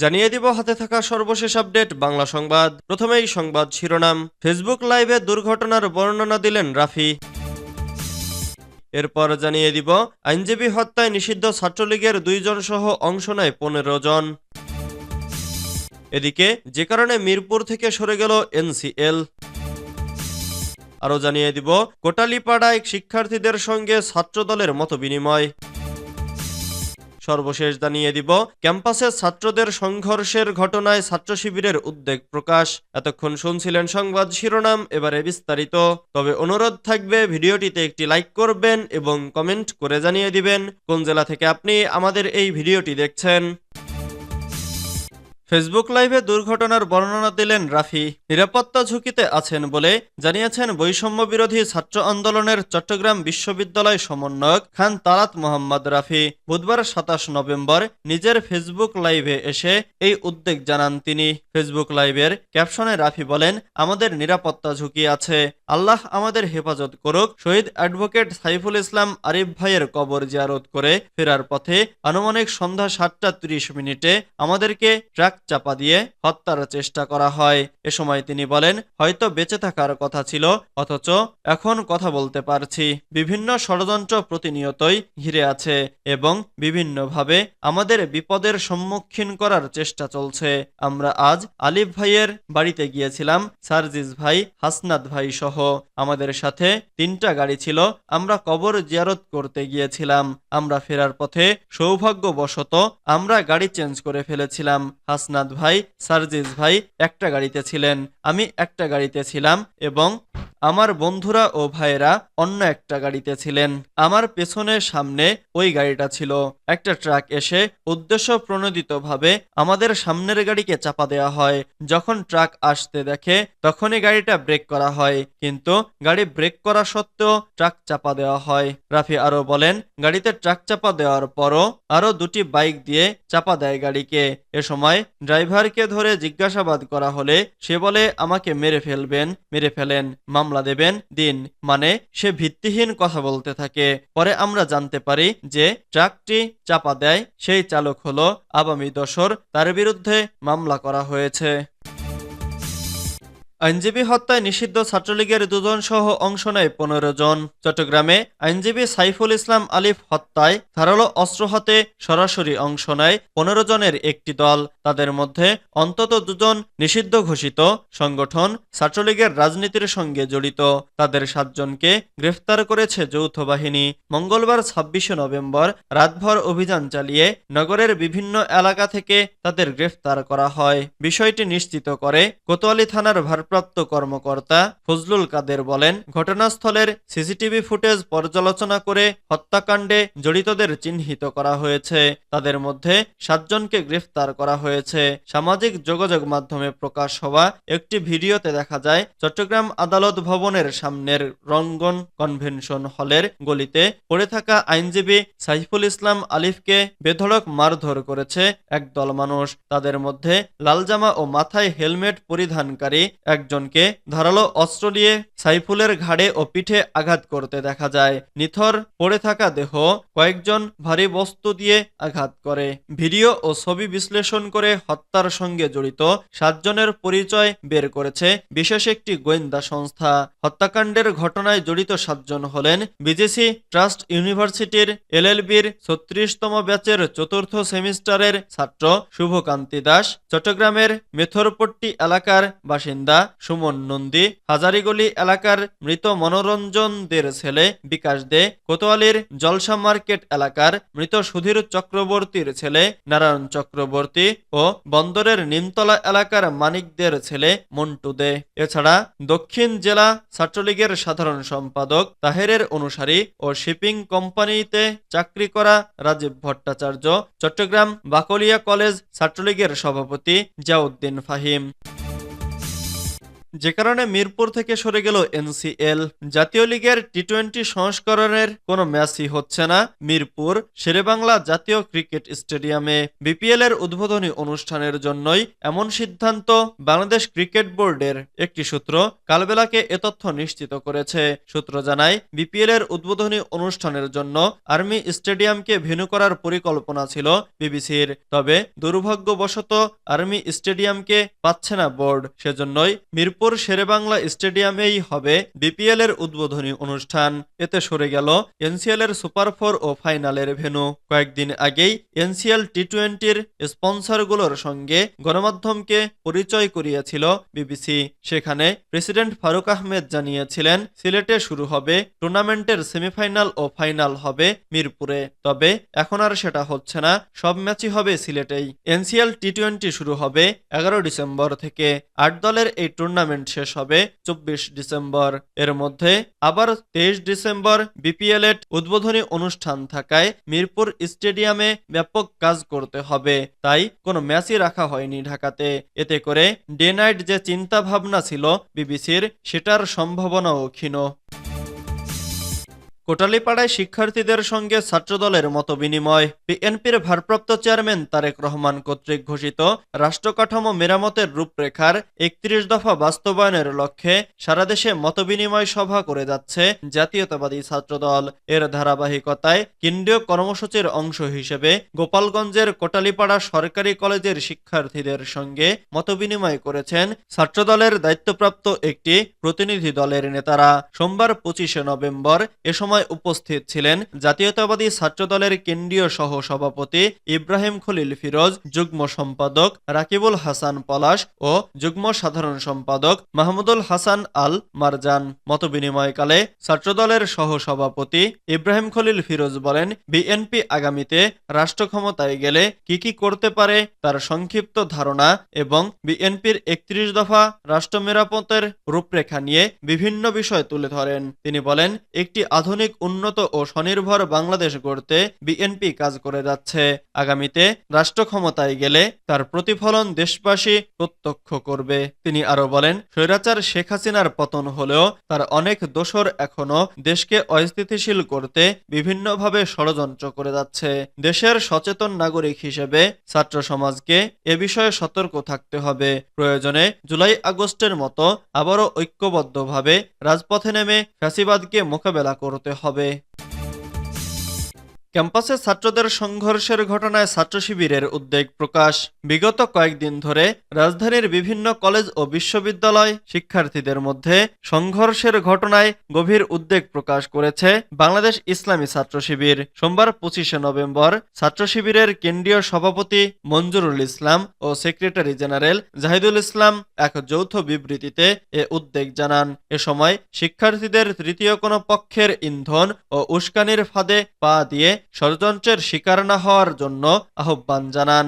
জানিয়ে দিব হাতে থাকা সর্বশেষ আপডেট, বাংলা সংবাদ। প্রথমেই সংবাদ শিরোনাম। ফেসবুক লাইভে দুর্ঘটনার বর্ণনা দিলেন রাফি। এরপর জানিয়ে দিব, আইনজীবী হত্যায় নিষিদ্ধ ছাত্রলীগের দুইজন সহ অংশ নেয় পনেরো জন। এদিকে, যে কারণে মিরপুর থেকে সরে গেল এনসিএল। আরও জানিয়ে দিব, কোটালীপাড়ায় শিক্ষার্থীদের সঙ্গে ছাত্রদলের মতো বিনিময় সর্বশেষ জানিয়ে দিব, ক্যাম্পাসে ছাত্রদের সংঘর্ষের ঘটনায় ছাত্র শিবিরের উদ্বেগ প্রকাশ। এতক্ষণ শুনছিলেন সংবাদ শিরোনাম, এবারে বিস্তারিত। তবে অনুরোধ থাকবে, ভিডিওটিতে একটি লাইক করবেন এবং কমেন্ট করে জানিয়ে দিবেন। কোন জেলা থেকে আপনি আমাদের এই ভিডিওটি দেখছেন? ফেসবুক লাইভে দুর্ঘটনার বর্ণনা দিলেন রাফি। নিরাপত্তা ঝুঁকিতে আছেন বলে জানিয়েছেন বৈষম্য বিরোধী ছাত্র আন্দোলনের চট্টগ্রাম বিশ্ববিদ্যালয় সমন্বয়ক খান তারাত মোহাম্মদ রাফি। বুধবার সাতাশ নভেম্বর নিজের ফেসবুক লাইভে এসে এই উদ্বেগ জানান তিনি। ফেসবুক লাইভের ক্যাপশনে রাফি বলেন, আমাদের নিরাপত্তা ঝুঁকি আছে। আল্লাহ আমাদের হেফাজত করুক। শহীদ অ্যাডভোকেট সাইফুল ইসলাম আরিফ ভাইয়ের কবর জিয়ারত করে ফেরার পথে আনুমানিক সন্ধ্যা সাতটা ত্রিশ মিনিটে আমাদেরকে ট্রাক চাপা দিয়ে হত্যার চেষ্টা করা হয়। এ সময় তিনি বলেন, হয়তো বেঁচে থাকার কথা ছিল, অথচ এখন কথা বলতে পারছি। বিভিন্ন ষড়যন্ত্র প্রতিনিয়তই ঘিরে আছে এবং বিভিন্নভাবে আমাদের বিপদের সম্মুখীন করার চেষ্টা চলছে। আমরা আজ আলিফ ভাইয়ের বাড়িতে গিয়েছিলাম, সার্জিস ভাই, হাসনাত ভাই সহ। আমাদের সাথে তিনটা গাড়ি ছিল, আমরা কবর জিয়ারত করতে গিয়েছিলাম। আমরা ফেরার পথে সৌভাগ্যবশত আমরা গাড়ি চেঞ্জ করে ফেলেছিলাম। হাসনাত ভাই সার্জিস ভাই একটা গাড়িতে ছিলেন। আমি একটা গাড়িতে ছিলাম এবং আমার বন্ধুরা ও ভাইয়েরা অন্য একটা গাড়িতে ছিলেন। আমার পেছনের সামনে ওই গাড়িটা ছিল। একটা ট্রাক এসে উদ্দেশ্য প্রণোদিতভাবে আমাদের সামনের গাড়িকে চাপা দেওয়া হয়। যখন ট্রাক আসতে দেখে তখনই গাড়িটা ব্রেক করা হয়। কিন্তু গাড়ি ব্রেক করা সত্ত্বেও ট্রাক চাপা দেওয়া হয়। রাফি আরও বলেন, গাড়িতে ট্রাক চাপা দেওয়ার পরও আরও দুটি বাইক দিয়ে চাপা দেয় গাড়িকে। এ সময় ড্রাইভারকে ধরে জিজ্ঞাসাবাদ করা হলে সে বলে, আমাকে মেরে ফেলবেন, মেরে ফেলেন। মামলা দেবেন দিন মানে সে ভিত্তিহীন কথা বলতে থাকে। পরে আমরা জানতে পারি যে ট্রাকটি চাপা দেয়, সেই চালক হল আবামী দশর তার বিরুদ্ধে মামলা করা হয়েছে। আইনজীবী হত্যায় নিষিদ্ধ ছাত্রলীগের দুজন সহ অংশ নেয় পনেরো জন। চট্টগ্রামে আইনজীবী সাইফুল ইসলাম আলিফ হত্যায় ধারালো অস্ত্র হাতে সরাসরি অংশ নেয় পনেরো জনের একটি দল। তাদের মধ্যে অন্তত দুজন নিষিদ্ধ ঘোষিত সংগঠন ছাত্রলীগের রাজনীতির সঙ্গে জড়িত। তাদের সাতজনকে গ্রেফতার করেছে যৌথ বাহিনী। মঙ্গলবার ছাব্বিশে নভেম্বর রাতভর অভিযান চালিয়ে নগরের বিভিন্ন এলাকা থেকে তাদের গ্রেফতার করা হয়। বিষয়টি নিশ্চিত করে কোতোয়ালি থানার ভারপ্রাপ্ত কর্মকর্তা ফজলুল কাদের বলেন, ঘটনাস্থলের সিসিটিভি ফুটেজ পর্যালোচনা করে হত্যাকাণ্ডে জড়িতদের চিহ্নিত করা হয়েছে। তাদের মধ্যে সাতজনকে গ্রেফতার করা হয়েছে। সামাজিক যোগাযোগ মাধ্যমে প্রকাশ হওয়া একটি ভিডিওতে দেখা যায়, চট্টগ্রাম আদালত ভবনের সামনের রঙ্গন কনভেনশন হলের গলিতে পড়ে থাকা আইনজীবী সাইফুল ইসলাম আলিফকে বেধড়ক মারধর করেছে একদল মানুষ। তাদের মধ্যে লাল জামা ও মাথায় হেলমেট পরিধানকারী একজনকে ধারালো অস্ত্র দিয়ে সাইফুলের ঘাড়ে ও পিঠে আঘাত করতে দেখা যায়। নিথর পড়ে থাকা দেহ কয়েকজন ভারী বস্তু দিয়ে আঘাত করে। ভিডিও ও ছবি বিশ্লেষণ করে হত্যার সঙ্গে জড়িত সাতজনের পরিচয় বের করেছে বিশেষ একটি গোয়েন্দা সংস্থা। হত্যাকাণ্ডের ঘটনায় জড়িত সাতজন হলেন বিজেসি ট্রাস্ট ইউনিভার্সিটির এলএলবির ছত্রিশতম ব্যাচের চতুর্থ সেমিস্টারের ছাত্র শুভকান্তি দাস, চট্টগ্রামের মেথরপট্টি এলাকার বাসিন্দা সুমন নন্দী, হাজারিগলি এলাকার মৃত মনোরঞ্জন দের ছেলে বিকাশ দে, কোতোয়ালির জলসা মার্কেট এলাকার মৃত সুধীর চক্রবর্তীর ছেলে নারায়ণ চক্রবর্তী ও বন্দরের নিমতলা এলাকার মানিকদের ছেলে মন্টু দে। এছাড়া দক্ষিণ জেলা ছাত্রলীগের সাধারণ সম্পাদক তাহেরের অনুসারী ও শিপিং কোম্পানিতে চাকরি করা রাজীব ভট্টাচার্য, চট্টগ্রাম বাকলিয়া কলেজ ছাত্রলীগের সভাপতি জিয়াউদ্দিন ফাহিম। যে কারণে মিরপুর থেকে সরে গেল এনসিএল। জাতীয় লিগের টি টোয়েন্টি সংস্করণের কোনো ম্যাচই হচ্ছে না মিরপুর শেরেবাংলা জাতীয় ক্রিকেট স্টেডিয়ামে। বিপিএল এর উদ্বোধনী অনুষ্ঠানের জন্যই এমন সিদ্ধান্ত বাংলাদেশ ক্রিকেট বোর্ডের। একটি সূত্র কালবেলাকে এ তথ্য নিশ্চিত করেছে। সূত্র জানায়, বিপিএল এর উদ্বোধনী অনুষ্ঠানের জন্য আর্মি স্টেডিয়ামকে ভেনু করার পরিকল্পনা ছিল বিবিসির। তবে দুর্ভাগ্যবশত আর্মি স্টেডিয়ামকে পাচ্ছে না বোর্ড। সেজন্যই মিরপুর শেরেবাংলা স্টেডিয়ামেই হবে বিপিএল এর উদ্বোধনী অনুষ্ঠান। এতে সরে গেল এনসিএল এর সুপার ফোর ও ফাইনালের ভেনু কয়েকদিন আগেই এনসিএল টি টোয়েন্টির স্পন্সরগুলোর সঙ্গে গণমাধ্যমকে পরিচয় করিয়েছিল বিবিসি। সেখানে প্রেসিডেন্ট ফারুক আহমেদ জানিয়েছিলেন, সিলেটে শুরু হবে টুর্নামেন্টের সেমিফাইনাল ও ফাইনাল হবে মিরপুরে। তবে এখন আর সেটা হচ্ছে না, সব ম্যাচই হবে সিলেটেই। এনসিএল টি টোয়েন্টি শুরু হবে এগারো ডিসেম্বর থেকে। আট দলের এই টুর্নামেন্ট শেষ হবে চব্বিশ ডিসেম্বর। এর মধ্যে আবার তেইশ ডিসেম্বর বিপিএল এর উদ্বোধনী অনুষ্ঠান থাকায় মিরপুর স্টেডিয়ামে ব্যাপক কাজ করতে হবে। তাই কোনো ম্যাচই রাখা হয়নি ঢাকাতে। এতে করে ডে নাইট যে চিন্তা ভাবনা ছিল বিবিসির, সেটার সম্ভাবনাও ক্ষীণ। কোটালীপাড়ায় শিক্ষার্থীদের সঙ্গে ছাত্রদলের মত বিনিময় বিএনপির ভারপ্রাপ্ত চেয়ারম্যান তারেক রহমান কর্তৃক ঘোষিত রাষ্ট্রকাঠামো মেরামতের রূপরেখার একত্রিশ দফা বাস্তবায়নের লক্ষ্যে সারা দেশে মতবিনিময় সভা করে যাচ্ছে জাতীয়তাবাদী ছাত্রদল। এর ধারাবাহিকতায় কেন্দ্রীয় কর্মসূচির অংশ হিসেবে গোপালগঞ্জের কোটালীপাড়া সরকারি কলেজের শিক্ষার্থীদের সঙ্গে মতবিনিময় করেছেন ছাত্রদলের দায়িত্বপ্রাপ্ত একটি প্রতিনিধি দলের নেতারা। সোমবার পঁচিশে নভেম্বর এ সময় উপস্থিত ছিলেন জাতীয়তাবাদী ছাত্রদলের কেন্দ্রীয় সহ সভাপতি ইব্রাহিম খলিল ফিরোজ, যুগ্ম সম্পাদক রাকিবুল হাসান পলাশ ও যুগ্ম সাধারণ সম্পাদক মাহমুদুল হাসান আল মারজান। মতবিনিময়কালে ছাত্রদলের সহ সভাপতি ইব্রাহিম খলিল ফিরোজ বলেন, বিএনপি আগামীতে রাষ্ট্র ক্ষমতায় গেলে কি কি করতে পারে তার সংক্ষিপ্ত ধারণা এবং বিএনপির একত্রিশ দফা রাষ্ট্র মেরামতের রূপরেখা নিয়ে বিভিন্ন বিষয় তুলে ধরেন। তিনি বলেন, একটি আধুনিক উন্নত ও স্বনির্ভর বাংলাদেশ গড়তে বিএনপি কাজ করে যাচ্ছে। আগামীতে রাষ্ট্র ক্ষমতায় গেলে তার প্রতিফলন দেশবাসী প্রত্যক্ষ করবে। তিনি আরও বলেন, স্বৈরাচার শেখ হাসিনার পতন হলেও তার অনেক দোসর এখনও দেশকে অস্থিতিশীল করতে বিভিন্নভাবে ষড়যন্ত্র করে যাচ্ছে। দেশের সচেতন নাগরিক হিসেবে ছাত্র সমাজকে এ বিষয়ে সতর্ক থাকতে হবে। প্রয়োজনে জুলাই আগস্টের মতো আবারও ঐক্যবদ্ধভাবে রাজপথে নেমে ফ্যাসিবাদকে মোকাবেলা করতে হবে। ক্যাম্পাসে ছাত্রদের সংঘর্ষের ঘটনায় ছাত্র শিবিরের উদ্বেগ প্রকাশ। বিগত কয়েকদিন ধরে রাজধানীর বিভিন্ন কলেজ ও বিশ্ববিদ্যালয় শিক্ষার্থীদের মধ্যে সংঘর্ষের ঘটনায় গভীর উদ্বেগ প্রকাশ করেছে বাংলাদেশ ইসলামী ছাত্র শিবির। সোমবার পঁচিশে নভেম্বর ছাত্র শিবিরের কেন্দ্রীয় সভাপতি মঞ্জুরুল ইসলাম ও সেক্রেটারি জেনারেল জাহিদুল ইসলাম এক যৌথ বিবৃতিতে এ উদ্বেগ জানান। এ সময় শিক্ষার্থীদের তৃতীয় কোনো পক্ষের ইন্ধন ও উস্কানির ফাঁদে পা দিয়ে ষড়যন্ত্রের শিকার না হওয়ার জন্য আহ্বান জানান।